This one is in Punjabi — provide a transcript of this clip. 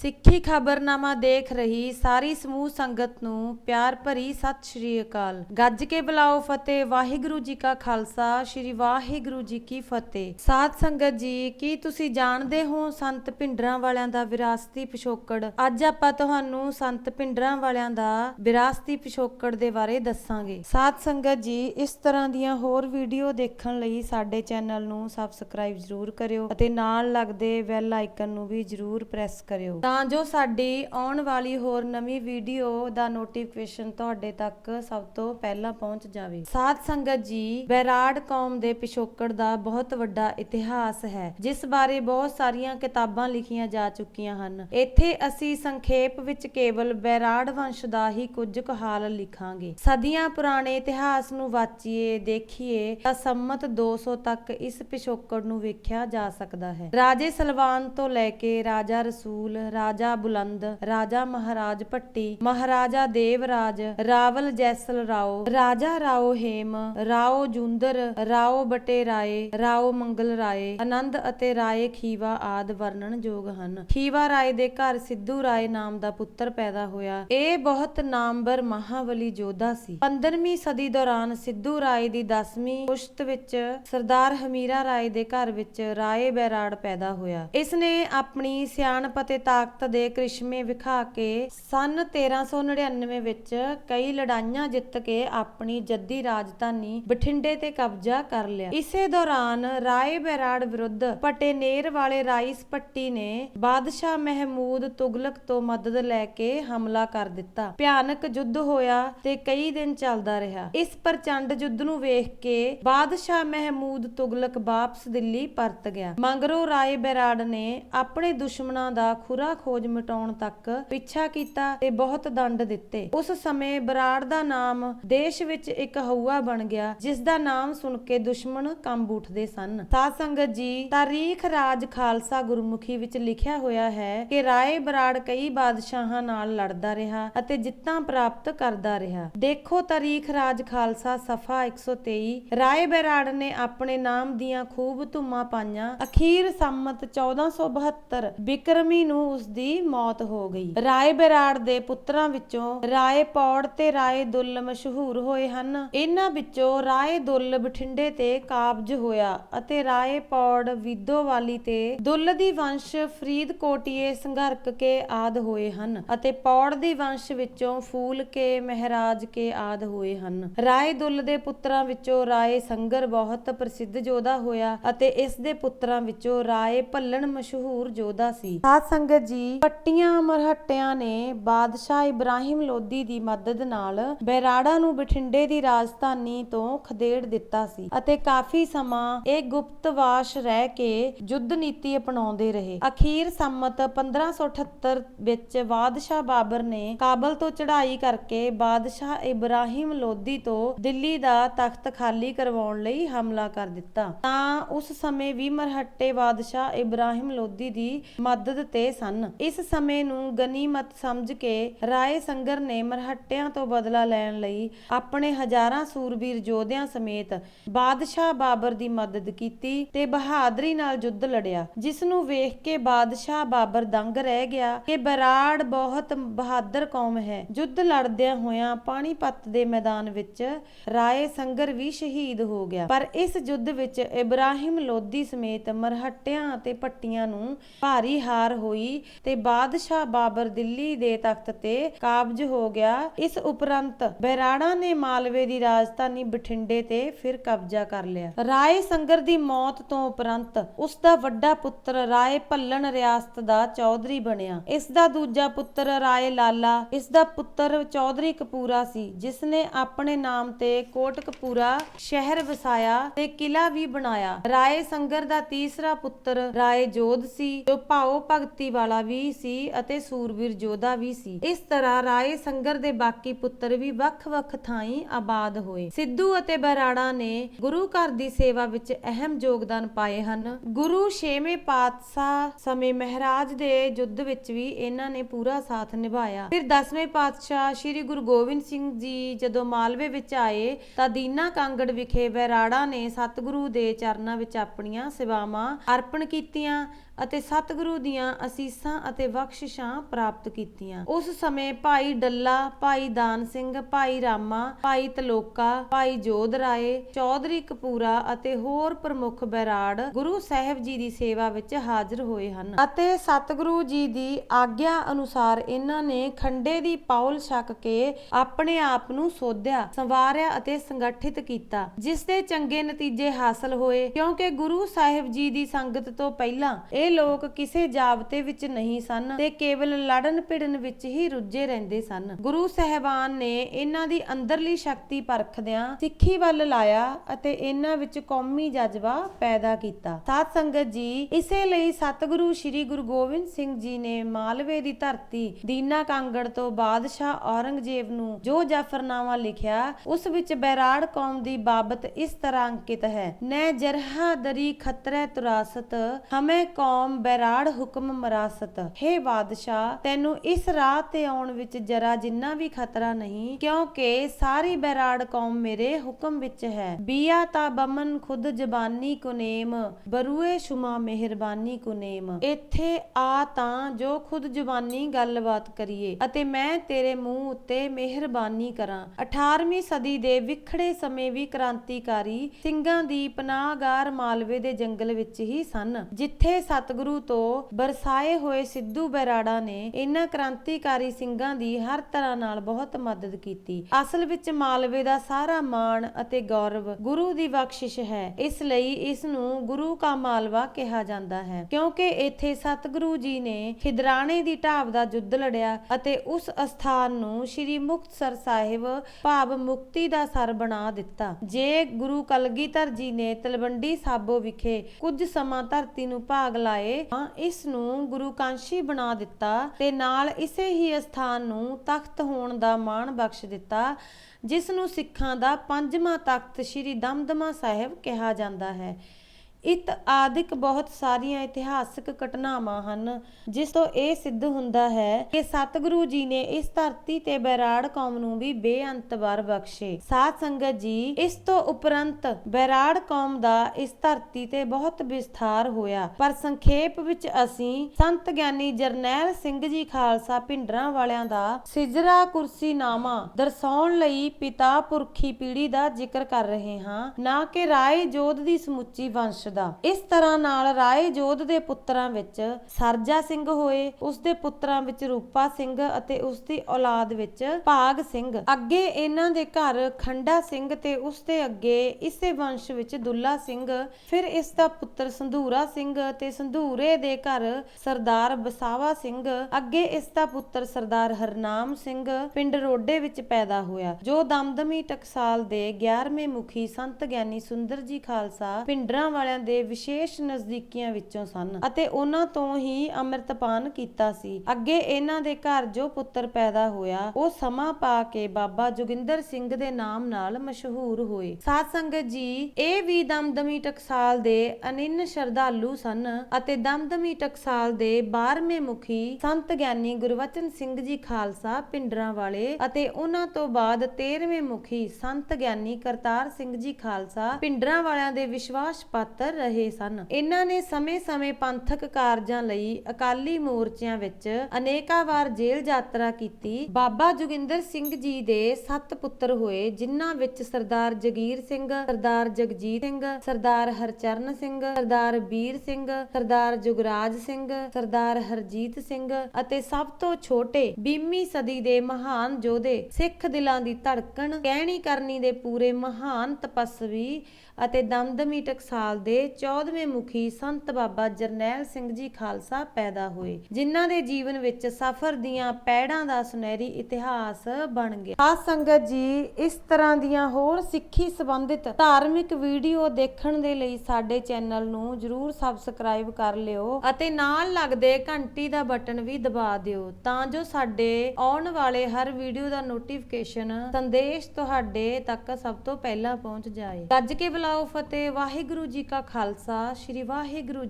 ਸਿੱਖੀ ਖਬਰਨਾਮਾ ਦੇਖ ਰਹੀ ਸਾਰੀ ਸਮੂਹ ਸੰਗਤ ਨੂੰ ਪਿਆਰ ਭਰੀ ਸਤਿ ਸ਼੍ਰੀ ਅਕਾਲ। ਗੱਜ ਕੇ ਬੁਲਾਓ ਫਤਿਹ। ਵਾਹਿਗੁਰੂ ਜੀ ਕਾ ਖਾਲਸਾ, ਸ਼੍ਰੀ ਵਾਹਿਗੁਰੂ ਜੀ ਕੀ ਫਤਿਹ। ਸਾਧ ਸੰਗਤ ਜੀ, ਕੀ ਤੁਸੀਂ ਜਾਣਦੇ ਹੋ ਸੰਤ ਭਿੰਡਰਾਂ ਵਾਲਿਆਂ ਦਾ ਵਿਰਾਸਤੀ ਪਿਛੋਕੜ? ਅੱਜ ਆਪਾਂ ਤੁਹਾਨੂੰ ਸੰਤ ਭਿੰਡਰਾਂ ਵਾਲਿਆਂ ਦਾ ਵਿਰਾਸਤੀ ਪਿਛੋਕੜ ਦੇ ਬਾਰੇ ਦੱਸਾਂਗੇ। ਸਾਧ ਸੰਗਤ ਜੀ, ਇਸ ਤਰ੍ਹਾਂ ਦੀਆਂ ਹੋਰ ਵੀਡੀਓ ਦੇਖਣ ਲਈ ਸਾਡੇ ਚੈਨਲ ਨੂੰ ਸਬਸਕ੍ਰਾਈਬ ਜ਼ਰੂਰ ਕਰਿਓ ਅਤੇ ਨਾਲ ਲੱਗਦੇ ਬੈਲ ਆਈਕਨ ਨੂੰ ਵੀ ਜ਼ਰੂਰ ਪ੍ਰੈਸ ਕਰਿਓ। ਤਾਂ ਜੋ ਸਾਡੀ ਆਉਣ ਵਾਲੀ ਹੋਰ ਨਵੀਂ ਵੀਡੀਓ ਦਾ ਨੋਟੀਫਿਕੇਸ਼ਨ ਤੁਹਾਡੇ ਤੱਕ ਸਭ ਤੋਂ ਪਹਿਲਾਂ ਪਹੁੰਚ ਜਾਵੇ। ਸਾਧ ਸੰਗਤ ਜੀ, ਬੈਰਾੜ ਕੌਮ ਦੇ ਪਿਛੋਕੜ ਦਾ ਬਹੁਤ ਵੱਡਾ ਇਤਿਹਾਸ ਹੈ, ਜਿਸ ਬਾਰੇ ਬਹੁਤ ਸਾਰੀਆਂ ਕਿਤਾਬਾਂ ਲਿਖੀਆਂ ਜਾ ਚੁੱਕੀਆਂ ਹਨ। ਇੱਥੇ ਅਸੀਂ ਸੰਖੇਪ ਵਿੱਚ ਕੇਵਲ ਬੈਰਾੜ ਵੰਸ਼ ਦਾ ਹੀ ਕੁਝ ਕੁ ਹਾਲ ਲਿਖਾਂਗੇ। ਸਦੀਆਂ ਪੁਰਾਣੇ ਇਤਿਹਾਸ ਨੂੰ ਵਾਚੀਏ, ਦੇਖੀਏ, ਤਾਂ ਸੰਮਤ 200 ਤੱਕ ਇਸ ਪਿਛੋਕੜ ਨੂੰ ਵੇਖਿਆ ਜਾ ਸਕਦਾ ਹੈ। ਰਾਜੇ ਸਲਵਾਨ ਤੋਂ ਲੈ ਕੇ ਰਾਜਾ ਰਸੂਲ ਰਾਜਾ ਬੁਲੰਦ, ਰਾਜਾ ਮਹਾਰਾਜ ਭੱਟੀ, ਮਹਾਰਾਜਾ ਦੇਵਰਾਜ, ਰਾਵਲ ਜੈਸਲ ਰਾਓ, ਰਾਜਾ ਰਾਓ ਹੇਮ, ਰਾਓ ਜੁੰਦਰ, ਰਾਓ ਬਟੇ ਰਾਏ, ਰਾਓ ਮੰਗਲ ਰਾਏ, ਆਨੰਦ ਅਤੇ ਰਾਏ ਖੀਵਾ ਆਦ ਵਰਣਨਯੋਗ ਹਨ। ਖੀਵਾ ਰਾਏ ਦੇ ਘਰ ਸਿੱਧੂ ਰਾਏ ਨਾਮ ਦਾ ਪੁੱਤਰ ਪੈਦਾ ਹੋਇਆ। ਇਹ ਬਹੁਤ ਨਾਮਵਰ ਮਹਾਬਲੀ ਯੋਧਾ ਸੀ। 15ਵੀਂ ਸਦੀ ਦੌਰਾਨ ਸਿੱਧੂ ਰਾਏ ਦੀ 10ਵੀਂ ਪੁਸ਼ਤ ਵਿੱਚ ਸਰਦਾਰ ਹਮੀਰਾ ਰਾਏ ਦੇ ਘਰ ਵਿੱਚ ਰਾਏ ਬੈਰਾੜ ਪੈਦਾ ਹੋਇਆ। ਇਸ ਨੇ ਆਪਣੀ ਸਿਆਣਪ ਅਤੇ ਤਾਕਤ ਦੇ ਕ੍ਰਿਸ਼ਮੇ ਵਿਖਾ ਕੇ ਸਨ 1399 ਵਿੱਚ ਕਈ ਲੜਾਈਆਂ ਜਿੱਤ ਕੇ ਆਪਣੀ ਜੱਦੀ ਰਾਜਧਾਨੀ ਬਠਿੰਡੇ ਤੇ ਕਬਜ਼ਾ ਕਰ ਲਿਆ। ਇਸੇ ਦੌਰਾਨ ਰਾਏ ਬੈਰਾੜ ਵਿਰੁੱਧ ਪਟੇਨੇਰ ਵਾਲੇ ਰਾਈਸ ਪੱਟੀ ਨੇ ਬਾਦਸ਼ਾਹ ਮਹਿਮੂਦ ਤੁਗਲਕ ਤੋਂ ਮਦਦ ਲੈ ਕੇ ਹਮਲਾ ਕਰ ਦਿੱਤਾ। ਭਿਆਨਕ ਯੁੱਧ ਹੋਇਆ ਤੇ ਕਈ ਦਿਨ ਚੱਲਦਾ ਰਿਹਾ। ਇਸ ਪ੍ਰਚੰਡ ਯੁੱਧ ਨੂੰ ਵੇਖ ਕੇ ਬਾਦਸ਼ਾਹ ਮਹਿਮੂਦ ਤੁਗਲਕ ਵਾਪਸ ਦਿੱਲੀ ਪਰਤ ਗਿਆ। ਮੰਗਰੋ ਰਾਏ ਬੈਰਾੜ ਨੇ ਆਪਣੇ ਦੁਸ਼ਮਣਾਂ ਦਾ ਖੁਰਾ ਖੋਜ ਮਿਟਾਉਣ ਤੱਕ ਪਿੱਛਾ ਕੀਤਾ ਤੇ ਬਹੁਤ ਦੰਡ ਦਿੱਤੇ। ਉਸ ਸਮੇਂ ਬਰਾੜ ਦਾ ਨਾਮ ਦੇਸ਼ ਵਿੱਚ ਇੱਕ ਹਊਆ ਬਣ ਗਿਆ, ਜਿਸ ਦਾ ਨਾਮ ਸੁਣ ਕੇ ਦੁਸ਼ਮਣ ਕੰਬ ਉੱਠਦੇ ਸਨ। ਸਾਧ ਸੰਗਤ ਜੀ, ਤਾਰੀਖ ਰਾਜ ਖਾਲਸਾ ਗੁਰਮੁਖੀ ਵਿੱਚ ਲਿਖਿਆ ਹੋਇਆ ਹੈ ਕਿ ਰਾਏ ਬਰਾੜ ਕਈ ਬਾਦਸ਼ਾਹਾਂ ਨਾਲ ਲੜਦਾ ਰਿਹਾ ਅਤੇ ਜਿੱਤਾਂ ਪ੍ਰਾਪਤ ਕਰਦਾ ਰਿਹਾ। ਦੇਖੋ ਤਾਰੀਖ ਰਾਜ ਖਾਲਸਾ ਸਫਾ 123 ਰਾਏ ਬਰਾੜ ਨੇ ਆਪਣੇ ਨਾਮ ਦੀਆਂ ਖੂਬ ਧੁੰਮਾਂ ਪਾਈਆਂ। ਅਖੀਰ ਸੰਮਤ 1472 ਬਿਕਰਮੀ ਨੂੰ ਉਸ ਦੀ ਮੌਤ ਹੋ ਗਈ। ਰਾਏ ਬਰਾੜ ਦੇ ਪੁੱਤਰਾਂ ਵਿੱਚੋਂ ਰਾਏ ਪੌੜ ਤੇ ਰਾਏ ਦੁੱਲ ਮਸ਼ਹੂਰ ਹੋਏ ਹਨ। ਇਹਨਾਂ ਵਿੱਚੋਂ ਰਾਏ ਦੁੱਲ ਬਠਿੰਡੇ ਤੇ ਕਾਬਜ ਹੋਇਆ ਅਤੇ ਰਾਏ ਪੌੜ ਵਿਦੋਵਾਲੀ ਤੇ ਦੁੱਲ ਦੀ ਵੰਸ਼ ਫਰੀਦਕੋਟੀਏ ਸੰਘਰਕ ਕੇ ਆਦ ਹੋਏ ਹਨ ਅਤੇ ਪੌੜ ਦੀ ਵੰਸ਼ ਵਿੱਚੋਂ ਫੂਲ ਕੇ ਮਹਿਰਾਜ ਕੇ ਆਦ ਹੋਏ ਹਨ। ਰਾਏ ਦੁੱਲ ਦੇ ਪੁੱਤਰਾਂ ਵਿੱਚੋਂ ਰਾਏ ਸੰਗਰ ਬਹੁਤ ਪ੍ਰਸਿੱਧ ਯੋਧਾ ਹੋਇਆ ਅਤੇ ਇਸ ਦੇ ਪੁੱਤਰਾਂ ਵਿੱਚੋਂ ਰਾਏ ਭੱਲਣ ਮਸ਼ਹੂਰ ਯੋਧਾ ਸੀ। ਸਾਧ ਸੰਗਤ ਜੀ ਪੱਟੀਆਂ ਮਰਹੱਟਿਆਂ ਨੇ ਬਾਦਸ਼ਾਹ ਇਬਰਾਹਿਮ ਲੋਧੀ ਦੀ ਮਦਦ ਨਾਲ ਬੈਰਾੜਾ ਨੂੰ ਬਠਿੰਡੇ ਦੀ ਰਾਜਧਾਨੀ ਤੋਂ ਖਦੇੜ ਦਿੱਤਾ ਸੀ ਅਤੇ ਕਾਫੀ ਸਮਾਂ ਇਹ ਗੁਪਤਵਾਸ ਰਹਿ ਕੇ ਯੁੱਧ ਨੀਤੀ ਅਪਣਾਉਂਦੇ ਰਹੇ। ਅਖੀਰ ਸੰਮਤ 1578 ਵਿੱਚ ਬਾਦਸ਼ਾਹ ਬਾਬਰ ਨੇ ਕਾਬਲ ਤੋਂ ਚੜ੍ਹਾਈ ਕਰਕੇ ਬਾਦਸ਼ਾਹ ਇਬਰਾਹਿਮ ਲੋਧੀ ਤੋਂ ਦਿੱਲੀ ਦਾ ਤਖਤ ਖਾਲੀ ਕਰਵਾਉਣ ਲਈ ਹਮਲਾ ਕਰ ਦਿੱਤਾ। ਤਾਂ ਉਸ ਸਮੇਂ ਵੀ ਮਰਹੱਟੇ ਬਾਦਸ਼ਾਹ ਇਬਰਾਹਿਮ ਲੋਧੀ ਦੀ ਮਦਦ ਤੇ ਸਨ। ਇਸ ਸਮੇਂ ਨੂੰ ਗਨੀਮਤ ਸਮਝ ਕੇ ਰਾਏ ਸੰਗਰ ਨੇ ਮਰਹੱਟਿਆਂ ਤੋਂ ਬਦਲਾ ਲੈਣ ਲਈ ਆਪਣੇ ਹਜ਼ਾਰਾਂ ਸੂਰਬੀਰ ਯੋਧਿਆਂ ਸਮੇਤ ਬਾਦਸ਼ਾਹ ਬਾਬਰ ਦੀ ਮਦਦ ਕੀਤੀ ਤੇ ਬਹਾਦਰੀ ਨਾਲ ਯੁੱਧ ਲੜਿਆ ਜਿਸ ਨੂੰ ਵੇਖ ਕੇ ਬਾਦਸ਼ਾਹ ਬਾਬਰ ਦੰਗ ਰਹਿ ਗਿਆ ਕਿ ਬਰਾੜ ਬਹੁਤ ਬਹਾਦਰ ਕੌਮ ਹੈ। ਯੁੱਧ ਲੜਦਿਆਂ ਹੋਇਆਂ ਪਾਣੀਪਤ ਦੇ ਮੈਦਾਨ ਵਿੱਚ ਰਾਏ ਸੰਗਰ ਵੀ ਸ਼ਹੀਦ ਹੋ ਗਿਆ। ਪਰ ਇਸ ਯੁੱਧ ਵਿੱਚ ਇਬਰਾਹਿਮ ਲੋਧੀ ਸਮੇਤ ਮਰਹੱਟਿਆਂ ਅਤੇ ਪੱਟੀਆਂ ਨੂੰ ਭਾਰੀ ਹਾਰ ਹੋਈ ਤੇ ਬਾਦਸ਼ਾਹ ਬਾਬਰ ਦਿੱਲੀ ਦੇ ਤਖਤ ਤੇ ਕਾਬਜ ਹੋ ਗਿਆ। ਇਸ ਉਪਰੰਤ ਬੈਰਾੜਾ ਨੇ ਮਾਲਵੇ ਦੀ ਰਾਜਧਾਨੀ ਬਠਿੰਡੇ ਤੇ ਫਿਰ ਕਬਜ਼ਾ ਕਰ ਲਿਆ। ਰਾਏ ਸੰਗਰ ਦੀ ਮੌਤ ਤੋਂ ਉਪਰੰਤ ਉਸ ਦਾ ਵੱਡਾ ਪੁੱਤਰ ਰਾਏ ਭੱਲਣ ਰਿਆਸਤ ਦਾ ਚੌਧਰੀ ਬਣਿਆ। ਇਸ ਦਾ ਦੂਜਾ ਪੁੱਤਰ ਰਾਏ ਲਾਲਾ, ਇਸ ਦਾ ਪੁੱਤਰ ਚੌਧਰੀ ਕਪੂਰਾ ਸੀ, ਜਿਸ ਨੇ ਆਪਣੇ ਨਾਮ ਤੇ ਕੋਟ ਕਪੂਰਾ ਸ਼ਹਿਰ ਵਸਾਇਆ ਤੇ ਕਿਲਾ ਵੀ ਬਣਾਇਆ। ਰਾਏ ਸੰਗਰ ਦਾ ਤੀਸਰਾ ਪੁੱਤਰ ਰਾਏ ਜੋਧ ਸੀ, ਜੋ ਭਾਓ ਭਗਤੀ ਵਾਲਾ ਵੀ ਸੀ ਅਤੇ ਸੂਰਬੀਰ ਯੋਧਾ ਵੀ ਸੀ। ਇਸ ਤਰ੍ਹਾਂ ਰਾਏ ਸੰਗਰ ਦੇ ਬਾਕੀ ਪੁੱਤਰ ਵੀ ਵੱਖ-ਵੱਖ ਥਾਈਂ ਆਬਾਦ ਹੋਏ। ਸਿੱਧੂ ਅਤੇ ਬਰਾੜਾ ਨੇ ਗੁਰੂ ਘਰ ਦੀ ਸੇਵਾ ਵਿੱਚ ਅਹਿਮ ਯੋਗਦਾਨ ਪਾਏ ਹਨ। ਗੁਰੂ ਛੇਵੇਂ ਪਾਤਸ਼ਾਹ ਸਮੇਂ ਮਹਾਰਾਜ ਦੇ ਯੁੱਧ ਵਿੱਚ ਵੀ ਇਹਨਾਂ ਨੇ ਪੂਰਾ ਸਾਥ ਨਿਭਾਇਆ। ਫਿਰ 10ਵੇਂ ਪਾਤਸ਼ਾਹ ਸ੍ਰੀ ਗੁਰੂ ਗੋਬਿੰਦ ਸਿੰਘ ਜੀ ਜਦੋਂ ਮਾਲਵੇ ਵਿੱਚ ਆਏ ਤਾਂ ਦੀਨਾ ਕਾਂਗੜ ਵਿਖੇ ਬਰਾੜਾ ਨੇ ਸਤਿਗੁਰੂ ਦੇ ਚਰਨਾਂ ਵਿੱਚ ਆਪਣੀਆਂ ਸੇਵਾਵਾਂ ਅਰਪਣ ਕੀਤੀਆਂ ਅਤੇ ਸਤਿਗੁਰੂ ਦੀਆਂ ਅਸੀਸਾਂ ਅਤੇ ਬਖਸ਼ਿਸ਼ਾਂ ਪ੍ਰਾਪਤ ਕੀਤੀਆਂ। ਉਸ ਸਮੇਂ ਭਾਈ ਡੱਲਾ, ਭਾਈ ਦਾਨ ਸਿੰਘ, ਭਾਈ ਰਾਮਾ, ਭਾਈ ਤਲੋਕਾ, ਭਾਈ ਜੋਧ ਰਾਏ, ਚੌਧਰੀ ਕਪੂਰਾ ਅਤੇ ਹੋਰ ਪ੍ਰਮੁੱਖ ਬੈਰਾੜ ਗੁਰੂ ਸਾਹਿਬ ਜੀ ਦੀ ਸੇਵਾ ਵਿੱਚ ਹਾਜ਼ਰ ਹੋਏ ਹਨ ਅਤੇ ਸਤਿਗੁਰੂ ਜੀ ਦੀ ਆਗਿਆ ਅਨੁਸਾਰ ਇਹਨਾਂ ਨੇ ਖੰਡੇ ਦੀ ਪੌਲ ਛਕ ਕੇ ਆਪਣੇ ਆਪ ਨੂੰ ਸੋਧਿਆ, ਸੰਵਾਰਿਆ ਅਤੇ ਸੰਗਠਿਤ ਕੀਤਾ, ਜਿਸ ਦੇ ਚੰਗੇ ਨਤੀਜੇ ਹਾਸਲ ਹੋਏ। ਕਿਉਂਕਿ ਗੁਰੂ ਸਾਹਿਬ ਜੀ ਦੀ ਸੰਗਤ ਤੋਂ ਪਹਿਲਾਂ ਇਹ ਲੋਕ ਕਿਸੇ ਜਾਬਤੇ ਵਿੱਚ ਨਹੀਂ ਸਨ ਤੇ ਕੇਵਲ ਲੜਨ ਭਿੜਨ ਵਿੱਚ ਹੀ ਰੁੱਝੇ ਰਹਿੰਦੇ ਸਨ। ਗੁਰੂ ਸਾਹਿਬਾਨ ਨੇ ਇਹਨਾਂ ਦੀ ਅੰਦਰਲੀ ਸ਼ਕਤੀ ਪਰਖਦਿਆਂ ਸਿੱਖੀ ਵੱਲ ਲਾਇਆ ਅਤੇ ਇਹਨਾਂ ਵਿੱਚ ਕੌਮੀ ਜਜ਼ਬਾ ਪੈਦਾ ਕੀਤਾ। ਸਾਧ ਸੰਗਤ ਜੀ, ਇਸੇ ਲਈ ਸਤਿਗੁਰੂ ਸ੍ਰੀ ਗੁਰੂ ਗੋਬਿੰਦ ਸਿੰਘ ਜੀ ਨੇ ਮਾਲਵੇ ਦੀ ਧਰਤੀ ਦੀਨਾ ਕਾਂਗੜ ਤੋਂ ਬਾਦਸ਼ਾਹ ਔਰੰਗਜ਼ੇਬ ਨੂੰ ਜੋ ਜਾਫਰਨਾਮਾ ਲਿਖਿਆ, ਉਸ ਵਿੱਚ ਬੈਰਾੜ ਕੌਮ ਦੀ ਬਾਬਤ ਇਸ ਤਰ੍ਹਾਂ ਅੰਕਿਤ ਹੈ, ਨੈ ਜਰਹਾ ਦਰੀ ਖਤਰੇ ਤੁਰਾਸਤ, ਹਮੇ ਕੌਮ ਬੈਰਾੜ ਹੁਕਮ ਮਰਾਸਤ। ਹੈ ਬਾਦਸ਼ਾਹ, ਤੈਨੂੰ ਇਸ ਰਾਹ ਤੇ ਆਉਣ ਵਿੱਚ ਜਰਾ ਜਿੰਨਾ ਵੀ ਖਤਰਾ ਨਹੀਂ, ਕਿਉਂਕਿ ਸਾਰੀ ਬੈਰਾੜ ਕੌਮ ਮੇਰੇ ਹੁਕਮ ਵਿੱਚ ਹੈ। ਬੀਆ ਤਾ ਬਮਨ ਖੁਦ ਜ਼ਬਾਨੀ ਕੁਨੇਮ, ਬਰੂਏ ਸ਼ੁਮਾ ਮਿਹਰਬਾਨੀ ਕੁਨੇਮ। ਇੱਥੇ ਆ ਤਾਂ ਜੋ ਖੁਦ ਜ਼ੁਬਾਨੀ ਗੱਲਬਾਤ ਕਰੀਏ, ਅਤੇ ਮੈਂ ਤੇਰੇ ਮੂੰਹ ਉੱਤੇ ਮਿਹਰਬਾਨੀ ਕਰਾਂ। 18ਵੀਂ ਸਦੀ ਦੇ ਵਿਖੜੇ ਸਮੇਂ ਵੀ ਕ੍ਰਾਂਤੀਕਾਰੀ ਸਿੰਘਾਂ ਦੀ ਪਨਾਹਗਾਰ ਮਾਲਵੇ ਦੇ ਜੰਗਲ ਵਿੱਚ ਹੀ ਸਨ, ਜਿੱਥੇ ਸਤਿਗੁਰੂ ਤੋਂ ਬਰਸਾਏ ਹੋਏ ਸਿੱਧੂ ਬੈਰਾੜਾ ਨੇ ਇਹਨਾਂ ਕ੍ਰਾਂਤੀਕਾਰੀ ਸਿੰਘਾਂ ਦੀ ਹਰ ਤਰ੍ਹਾਂ ਨਾਲ ਬਹੁਤ ਮਦਦ ਕੀਤੀ। ਅਸਲ ਵਿੱਚ ਮਾਲਵੇ ਦਾ ਸਾਰਾ ਮਾਣ ਅਤੇ ਗੌਰਵ ਗੁਰੂ ਦੀ ਬਖਸ਼ਿਸ਼ ਹੈ। ਇਸ ਲਈ ਇਸ ਨੂੰ ਗੁਰੂ ਕਾ ਮਾਲਵਾ ਕਿਹਾ ਜਾਂਦਾ ਹੈ। ਕਿਉਂਕਿ ਇੱਥੇ ਸਤਿਗੁਰੂ ਜੀ ਨੇ ਖਿਦਰਾਣੇ ਦੀ ਢਾਬ ਦਾ ਯੁੱਧ ਲੜਿਆ ਅਤੇ ਉਸ ਅਸਥਾਨ ਨੂੰ ਸ੍ਰੀ ਮੁਕਤਸਰ ਸਾਹਿਬ ਭਾਵ ਮੁਕਤੀ ਦਾ ਸਰ ਬਣਾ ਦਿੱਤਾ। ਜੇ ਗੁਰੂ ਕਲਗੀਧਰ ਜੀ ਨੇ ਤਲਵੰਡੀ ਸਾਬੋ ਵਿਖੇ ਕੁਝ ਸਮਾਂ ਧਰਤੀ ਨੂੰ ਭਾਗ ਲਾਏ, ਤਾਂ ਇਸ ਨੂੰ ਗੁਰੂ ਕਾਂਸ਼ੀ ਬਣਾ ਦਿੱਤਾ ਤੇ ਨਾਲ ਇਸੇ ਹੀ ਅਸਥਾਨ ਨੂੰ ਤਖਤ ਹੋਣ ਦਾ ਮਾਣ ਬਖਸ਼ ਦਿੱਤਾ, ਜਿਸ ਨੂੰ ਸਿੱਖਾਂ ਦਾ ਪੰਜਵਾਂ ਤਖਤ ਸ੍ਰੀ ਦਮਦਮਾ ਸਾਹਿਬ ਕਿਹਾ ਜਾਂਦਾ ਹੈ। ਇਤ ਆਦਿਕ ਬਹੁਤ ਸਾਰੀਆਂ ਇਤਿਹਾਸਕ ਘਟਨਾਵਾਂ ਹਨ, ਜਿਸ ਤੋਂ ਇਹ ਸਿੱਧ ਹੁੰਦਾ ਹੈ ਕਿ ਸਤਿਗੁਰੂ ਜੀ ਨੇ ਇਸ ਧਰਤੀ ਤੇ ਬੈਰਾੜ ਕੌਮ ਨੂੰ ਵੀ ਬੇਅੰਤ ਵਾਰ ਬਖਸ਼ੇ। ਸਾਧ ਸੰਗਤ ਜੀ, ਇਸ ਤੋਂ ਉਪਰੰਤ ਬੈਰਾੜ ਕੌਮ ਦਾ ਇਸ ਧਰਤੀ ਤੇ ਬਹੁਤ ਵਿਸਥਾਰ ਹੋਇਆ। ਪਰ ਸੰਖੇਪ ਵਿੱਚ ਅਸੀਂ ਸੰਤ ਗਿਆਨੀ ਜਰਨੈਲ ਸਿੰਘ ਜੀ ਖਾਲਸਾ ਭਿੰਡਰਾਂ ਵਾਲਿਆਂ ਦਾ ਸਿਜਰਾ ਕੁਰਸੀਨਾਮਾ ਦਰਸਾਉਣ ਲਈ ਪਿਤਾ ਪੁਰਖੀ ਪੀੜੀ ਦਾ ਜ਼ਿਕਰ ਕਰ ਰਹੇ ਹਾਂ। ਨਾ ਕਿ ਰਾਏ ਜੋਧ ਦੀ ਸਮੁੱਚੀ ਵੰਸ਼। ਦਾ ਇਸ ਤਰ੍ਹਾਂ ਨਾਲ ਰਾਏ ਜੋਧ ਦੇ ਪੁੱਤਰਾਂ ਵਿੱਚ ਸਰਜਾ ਸਿੰਘ ਹੋਏ ਉਸ ਦੇ ਪੁੱਤਰਾਂ ਵਿੱਚ ਰੂਪਾ ਸਿੰਘ ਅਤੇ ਉਸ ਦੀ ਔਲਾਦ ਵਿੱਚ ਭਾਗ ਸਿੰਘ। ਅੱਗੇ ਇਹਨਾਂ ਦੇ ਘਰ ਖੰਡਾ ਸਿੰਘ ਤੇ ਉਸ ਦੇ ਅੱਗੇ ਇਸੇ ਵੰਸ਼ ਵਿੱਚ ਦੁੱਲਾ ਸਿੰਘ, ਫਿਰ ਇਸ ਦਾ ਪੁੱਤਰ ਸੰਧੂਰਾ ਸਿੰਘ ਤੇ ਸੰਧੂਰੇ ਦੇ ਘਰ ਸਰਦਾਰ ਬਸਾਵਾ ਸਿੰਘ। ਅੱਗੇ ਇਸ ਦਾ ਪੁੱਤਰ ਸਰਦਾਰ ਹਰਨਾਮ ਸਿੰਘ ਪਿੰਡ ਰੋਡੇ ਵਿੱਚ ਪੈਦਾ ਹੋਇਆ, ਜੋ ਦਮਦਮੀ ਟਕਸਾਲ ਦੇ 11ਵੇਂ ਮੁਖੀ ਸੰਤ ਗਿਆਨੀ ਸੁੰਦਰ ਜੀ ਖਾਲਸਾ ਪਿੰਡਰਾਂ ਵਾਲਿਆਂ ਦੇ ਵਿਸ਼ੇਸ਼ ਨਜ਼ਦੀਕੀਆਂ ਵਿੱਚੋਂ ਸਨ ਅਤੇ ਉਹਨਾਂ ਤੋਂ ਹੀ ਅੰਮ੍ਰਿਤਪਾਨ ਕੀਤਾ ਸੀ। ਅੱਗੇ ਇਹਨਾਂ ਦੇ ਘਰ ਜੋ ਪੁੱਤਰ ਪੈਦਾ ਹੋਇਆ, ਉਹ ਸਮਾਂ ਪਾ ਕੇ ਬਾਬਾ ਜੋਗਿੰਦਰ ਸਿੰਘ ਦੇ ਨਾਮ ਨਾਲ ਮਸ਼ਹੂਰ ਹੋਏ। ਸਾਧ ਸੰਗਤ ਜੀ, ਇਹ ਵੀ ਦਮਦਮੀ ਟਕਸਾਲ ਦੇ ਅਨਿੰਨ ਸ਼ਰਧਾਲੂ ਸਨ ਅਤੇ ਦਮਦਮੀ ਟਕਸਾਲ ਦੇ 12ਵੇਂ ਮੁਖੀ ਸੰਤ ਗਿਆਨੀ ਗੁਰਵਚਨ ਸਿੰਘ ਜੀ ਖਾਲਸਾ ਪਿੰਡਰਾਂ ਵਾਲੇ ਅਤੇ ਉਹਨਾਂ ਤੋਂ ਬਾਅਦ 13ਵੇਂ ਮੁਖੀ ਸੰਤ ਗਿਆਨੀ ਕਰਤਾਰ ਸਿੰਘ ਜੀ ਖਾਲਸਾ ਪਿੰਡਰਾਂ ਵਾਲਿਆਂ ਦੇ ਵਿਸ਼ਵਾਸ ਪਾਤਰ ਰਹੇ ਸਨ। ਇਹਨਾਂ ਨੇ ਸਮੇਂ-ਸਮੇਂ ਪੰਥਕ ਕਾਰਜਾਂ ਲਈ ਅਕਾਲੀ ਮੋਰਚਿਆਂ ਵਿੱਚ ਅਨੇਕਾਂ ਵਾਰ ਜੇਲ੍ਹ ਯਾਤਰਾ ਕੀਤੀ। ਬਾਬਾ ਜੋਗਿੰਦਰ ਸਿੰਘ ਜੀ ਦੇ ਸੱਤ ਪੁੱਤਰ ਹੋਏ, ਜਿਨ੍ਹਾਂ ਵਿੱਚ ਸਰਦਾਰ ਜਗੀਰ ਸਿੰਘ, ਸਰਦਾਰ ਜਗਜੀਤ ਸਿੰਘ, ਸਰਦਾਰ ਹਰਚਰਨ ਸਿੰਘ, ਸਰਦਾਰ ਵੀਰ ਸਿੰਘ, ਸਰਦਾਰ ਜੁਗਰਾਜ ਸਿੰਘ, ਸਰਦਾਰ ਹਰਜੀਤ ਸਿੰਘ ਅਤੇ ਸਭ ਤੋਂ ਛੋਟੇ 20ਵੀਂ ਸਦੀ ਦੇ ਮਹਾਨ ਯੋਧੇ ਸਿੱਖ ਦਿਲਾਂ ਦੀ ਧੜਕਣ, ਕਹਿਣੀ ਕਰਨੀ ਦੇ ਪੂਰੇ ਮਹਾਨ ਤਪਸਵੀ ਅਤੇ ਦਮਦਮੀ ਟਕਸਾਲ ਦੇ 14ਵੇਂ ਮੁਖੀ ਸੰਤ ਬਾਬਾ ਜਰਨੈਲ ਸਿੰਘ ਜੀ ਖਾਲਸਾ ਪੈਦਾ ਹੋਏ, ਜਿਨ੍ਹਾਂ ਦੇ ਜੀਵਨ ਵਿੱਚ ਸਫ਼ਰ ਦੀਆਂ ਪੈੜਾਂ ਦਾ ਸੁਨਹਿਰੀ ਇਤਿਹਾਸ ਬਣ ਗਿਆ। ਸਾਧ ਸੰਗਤ ਜੀ, ਇਸ ਤਰ੍ਹਾਂ ਦੀਆਂ ਹੋਰ ਸਿੱਖੀ ਸੰਬੰਧਿਤ ਧਾਰਮਿਕ ਵੀਡੀਓ ਦੇਖਣ ਦੇ ਲਈ ਸਾਡੇ ਚੈਨਲ ਨੂੰ ਜਰੂਰ ਸਬਸਕ੍ਰਾਈਬ ਕਰ ਲਿਓ ਅਤੇ ਨਾਲ ਲੱਗਦੇ ਘੰਟੀ ਦਾ ਬਟਨ ਵੀ ਦਬਾ ਦਿਓ ਤਾਂ ਜੋ ਸਾਡੇ ਆਉਣ ਵਾਲੇ ਹਰ ਵੀਡੀਓ ਦਾ ਨੋਟੀਫਿਕੇਸ਼ਨ ਸੰਦੇਸ਼ ਤੁਹਾਡੇ ਤੱਕ ਸਭ ਤੋਂ ਪਹਿਲਾਂ ਪਹੁੰਚ ਜਾਏ। ਗੱਜ ਕੇ ਬੁਲਾਓ ਫਤਿਹ, ਵਾਹਿਗੁਰੂ ਜੀ ਕਾ ਖਾਲਸਾ ਸ੍ਰੀ ਵਾਹਿਗੁਰੂ